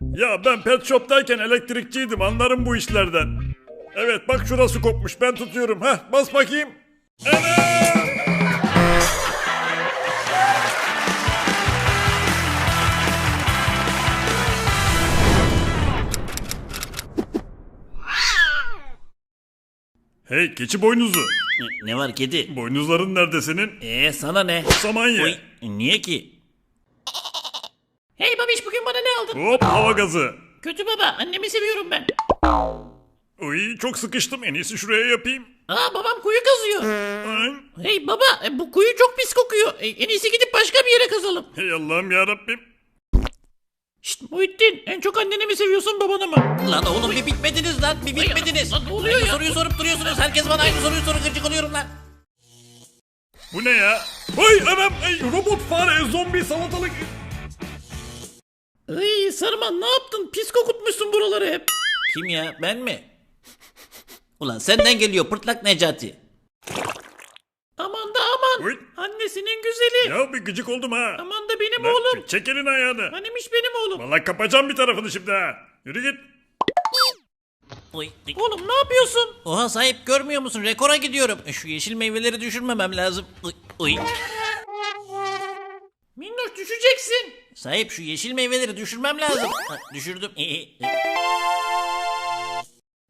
Ya ben pet shop'tayken elektrikçiydim anlarım bu işlerden. Evet bak şurası kopmuş ben tutuyorum. Heh bas bakayım. Ana! Hey keçi boynuzu. Ne- var kedi? Boynuzların nerede senin? Ee sana ne? Saman ye. Oy, niye ki? Hey babiş bugün bana ne aldın? Hop hava gazı. Kötü baba annemi seviyorum ben. Uy çok sıkıştım en iyisi şuraya yapayım. Aa babam kuyu kazıyor. Ay, Hey baba e, bu kuyu çok pis kokuyor. E, en iyisi gidip başka bir yere kazalım. Hey Allah'ım ya Rabbim. Şşt Muhittin en çok anneni mi seviyorsun babanı mı? Lan oğlum bir bitmediniz lan bir bitmediniz. lan ne oluyor Aynı ya? soruyu sorup duruyorsunuz. Herkes bana aynı soruyu sorup gıcık oluyorum lan. Bu ne ya? Ay anam ay, robot fare zombi salatalık. Ay Sarman ne yaptın? Pis kokutmuşsun buraları hep. Kim ya ben mi? Ulan senden geliyor pırtlak Necati. Aman da aman. Uy. Annesinin güzeli. Ya bir gıcık oldum ha. Aman da benim Lan, oğlum. Çek elini ayağını. Hanimiş benim oğlum. Vallahi kapacağım bir tarafını şimdi ha. Yürü git. Oy, oy. Oğlum ne yapıyorsun? Oha sahip görmüyor musun? Rekora gidiyorum. E, Şu yeşil meyveleri düşürmemem lazım. Oy, oy. Minnoş düşeceksin. Sahip şu yeşil meyveleri düşürmem lazım. Ha, düşürdüm. E, e, e.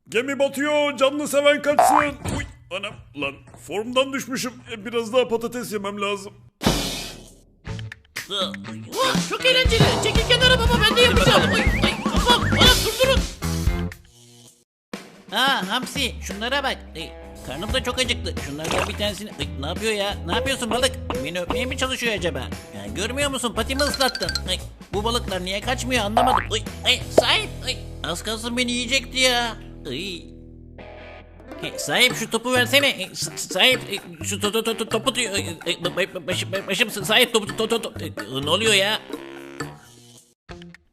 Gemi batıyor canlı seven kaçsın. Uy anam lan formdan düşmüşüm. E, biraz daha patates yemem lazım. Vah, çok eğlenceli. Çekil kenara baba ben de yapacağım. Ay, ay, kafam. Bana durdurun. Aa Hamsi şunlara bak. Ay, karnım da çok acıktı. Şunlardan bir tanesini... Ay, ne yapıyor ya? Ne yapıyorsun balık? Beni öpmeye mi çalışıyor acaba? Ya, görmüyor musun? Patimi ıslattın. Ay, bu balıklar niye kaçmıyor anlamadım. Ay, ay, sahip. Ay, az kalsın beni yiyecekti ya. Ay. Sahip şu topu versene. S- sahip e, şu to, to, to, to- topu ba- başım, başım sahip topu to, to, to. Ay, Ne oluyor ya?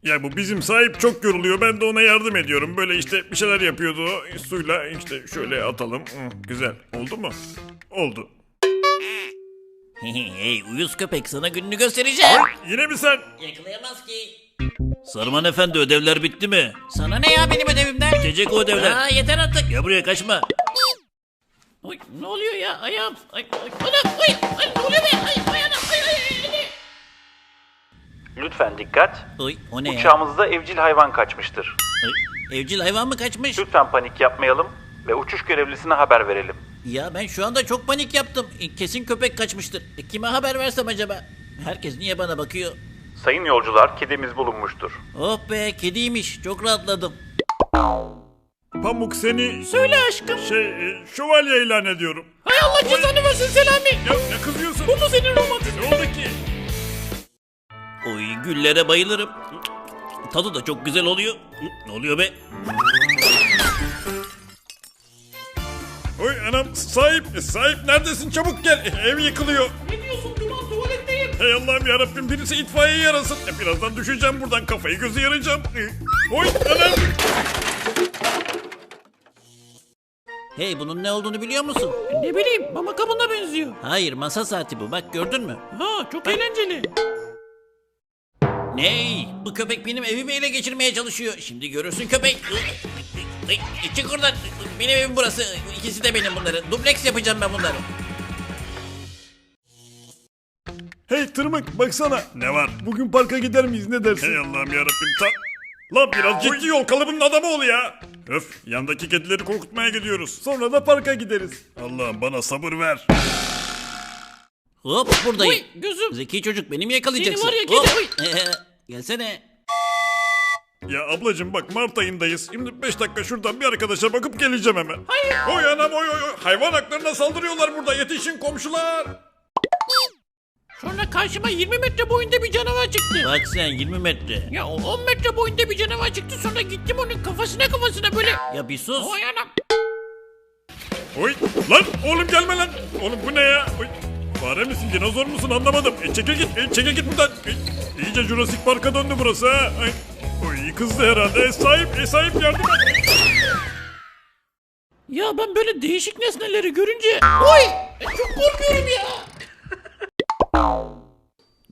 Ya bu bizim sahip çok yoruluyor. Ben de ona yardım ediyorum. Böyle işte bir şeyler yapıyordu. o. Suyla işte şöyle atalım. Hı, güzel. Oldu mu? Oldu. hey uyuz köpek sana gününü göstereceğim. Ay, yine mi sen? Yakalayamaz ki. Sarman efendi ödevler bitti mi? Sana ne ya benim ödevimden? Bitecek o ödevler. Aa yeter artık. Gel buraya kaçma. Oy, ne oluyor ya ayağım? Ay, ay, anam, ay, ay, ne oluyor be? Ay, ay, anam, ay, ay, ay, ay. Lütfen dikkat. Oy, o ne ya? Uçağımızda evcil hayvan kaçmıştır. Ay, evcil hayvan mı kaçmış? Lütfen panik yapmayalım ve uçuş görevlisine haber verelim. Ya ben şu anda çok panik yaptım. E, Kesin köpek kaçmıştır. E, kime haber versem acaba? Herkes niye bana bakıyor? Sayın yolcular, kedimiz bulunmuştur. Oh be kediymiş. Çok rahatladım. Pamuk seni Söyle aşkım. şey e, şövalye ilan ediyorum. Hay Allah cezanı versin Selami. Ya ne kızıyorsun? Bu mu senin romantizmin? Ne oldu ki? Oy güllere bayılırım. Tadı da çok güzel oluyor. Ne oluyor be? Oy anam sahip. Sahip neredesin? Çabuk gel. Ev yıkılıyor. Ne diyorsun Duman tuvaletteyim. Hey Allah'ım yarabbim birisi itfaiye yarasın. E, birazdan düşeceğim buradan kafayı gözü yarayacağım. E, oy anam. Hey bunun ne olduğunu biliyor musun? Ne bileyim mama kabına benziyor. Hayır masa saati bu. Bak gördün mü? Ha çok eğlenceli. Ney? Bu köpek benim evimi ele geçirmeye çalışıyor. Şimdi görürsün köpek. Çık oradan. Benim evim burası. İkisi de benim bunların. Dubleks yapacağım ben bunları. Hey tırmık baksana. Ne var? Bugün parka gider miyiz ne dersin? Hey Allah'ım yarabbim. Ta... Lan biraz ciddi ol kalıbının adamı ol ya. Öf yandaki kedileri korkutmaya gidiyoruz. Sonra da parka gideriz. Allah'ım bana sabır ver. Hop buradayım. Uy gözüm. Zeki çocuk benim yakalayacaksın. Seni var ya kedi, Hop. uy. Gelsene. Ya ablacım bak Mart ayındayız. Şimdi 5 dakika şuradan bir arkadaşa bakıp geleceğim hemen. Hayır. Oy anam oy oy oy. Hayvan haklarına saldırıyorlar burada. Yetişin komşular. Sonra karşıma 20 metre boyunda bir canavar çıktı. Bak sen 20 metre. Ya o 10 metre boyunda bir canavar çıktı sonra gittim onun kafasına kafasına böyle. Ya bir sus. Oy anam. Oy lan oğlum gelme lan. Oğlum bu ne ya? Oy. Fare misin dinozor musun anlamadım. E, çekil git e, çekil git buradan. E, iyice Jurassic Park'a döndü burası ha. Ay. Oy kızdı herhalde. E, sahip e, sahip yardım et. Ya ben böyle değişik nesneleri görünce oy e, çok korkuyorum ya.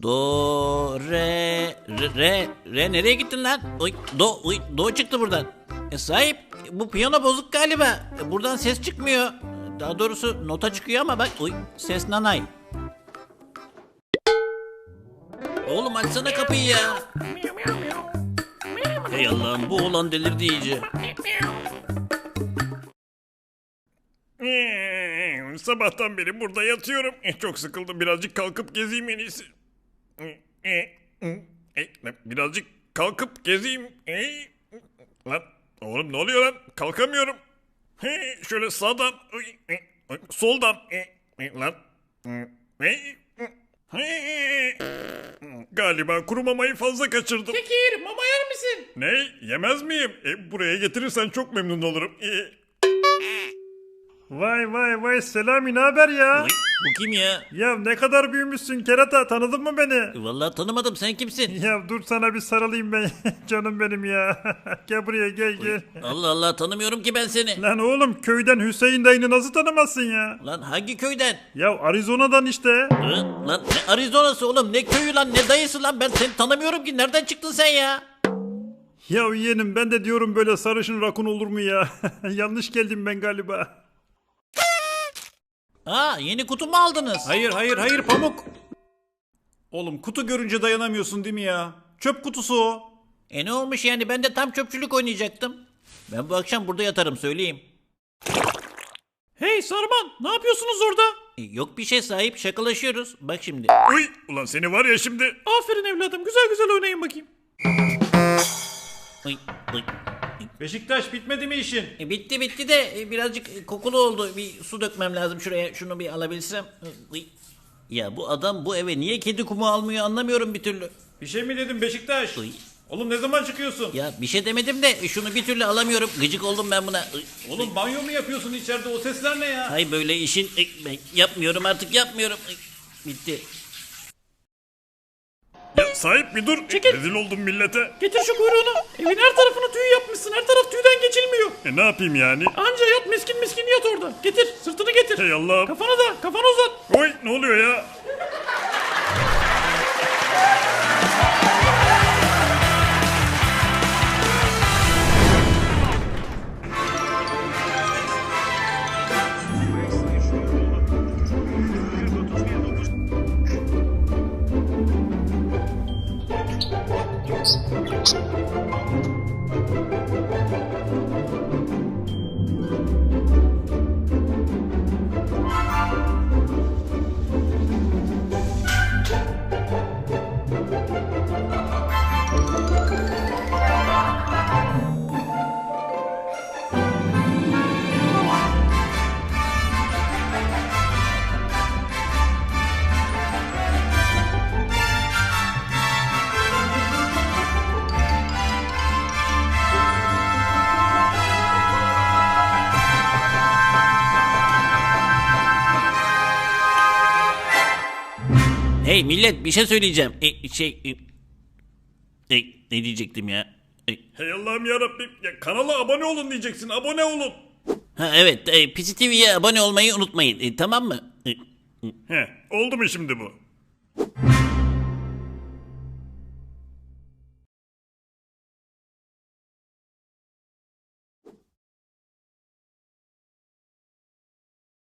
Do, re, re, re, re nereye gittin lan? Oy, do, oy, do çıktı buradan. E, sahip bu piyano bozuk galiba. E, buradan ses çıkmıyor. Daha doğrusu nota çıkıyor ama bak oy, ses nanay. Oğlum açsana kapıyı ya. Hey Allah'ım bu oğlan delirdi iyice. Ee, Sabahtan beri burada yatıyorum. Eh, Çok sıkıldım. Birazcık kalkıp gezeyim en iyisi. Ee, e, e, Birazcık kalkıp gezeyim. Lan oğlum ne oluyor lan? Kalkamıyorum. Şöyle sağdan, soldan. e, e, Lan. He. Galiba kuru mamayı fazla kaçırdım. Tekir mama yer misin? Ne? Yemez miyim? E, buraya getirirsen çok memnun olurum. E, Vay vay vay Selami ne haber ya? Oy, bu kim ya? Ya ne kadar büyümüşsün kerata tanıdın mı beni? Vallahi tanımadım sen kimsin? Ya dur sana bir sarılayım ben canım benim ya. gel buraya gel gel. Allah Allah tanımıyorum ki ben seni. Lan oğlum köyden Hüseyin dayını nasıl tanımazsın ya? Lan hangi köyden? Ya Arizona'dan işte. Hı? Lan ne Arizona'sı oğlum ne köyü lan ne dayısı lan ben seni tanımıyorum ki nereden çıktın sen ya? Ya yeğenim ben de diyorum böyle sarışın rakun olur mu ya? Yanlış geldim ben galiba. Aa yeni kutu mu aldınız? Hayır hayır hayır pamuk. Oğlum kutu görünce dayanamıyorsun değil mi ya? Çöp kutusu o. E ne olmuş yani ben de tam çöpçülük oynayacaktım. Ben bu akşam burada yatarım söyleyeyim. Hey Sarman ne yapıyorsunuz orada? E, yok bir şey sahip şakalaşıyoruz. Bak şimdi. Uy ulan seni var ya şimdi. Aferin evladım güzel güzel oynayın bakayım. Uy, uy. Beşiktaş bitmedi mi işin? E, bitti bitti de e, birazcık e, kokulu oldu. Bir su dökmem lazım şuraya. Şunu bir alabilsem. Ya bu adam bu eve niye kedi kumu almıyor anlamıyorum bir türlü. Bir şey mi dedim Beşiktaş? Uy. Oğlum ne zaman çıkıyorsun? Ya bir şey demedim de e, şunu bir türlü alamıyorum. Gıcık oldum ben buna. Oğlum banyo mu yapıyorsun içeride o sesler ne ya? Hay böyle işin e, ben yapmıyorum artık yapmıyorum. Bitti. Ya sahip bir dur. Rezil oldum millete. Getir şu kuyruğunu. Evin her tarafını tüy yapmışsın. Her taraf tüyden geçilmiyor. E ne yapayım yani? Anca yat miskin miskin yat orada. Getir sırtını getir. Hey Allah'ım. Kafanı da kafanı uzat. Oy ne oluyor ya? Hey millet bir şey söyleyeceğim. E, şey... E, e, ne diyecektim ya? E, Hey Allah'ım yarabbim. Ya kanala abone olun diyeceksin. Abone olun. ha evet e, Pisi TV'ye abone olmayı unutmayın. E, tamam mı? E, He oldu mu şimdi bu?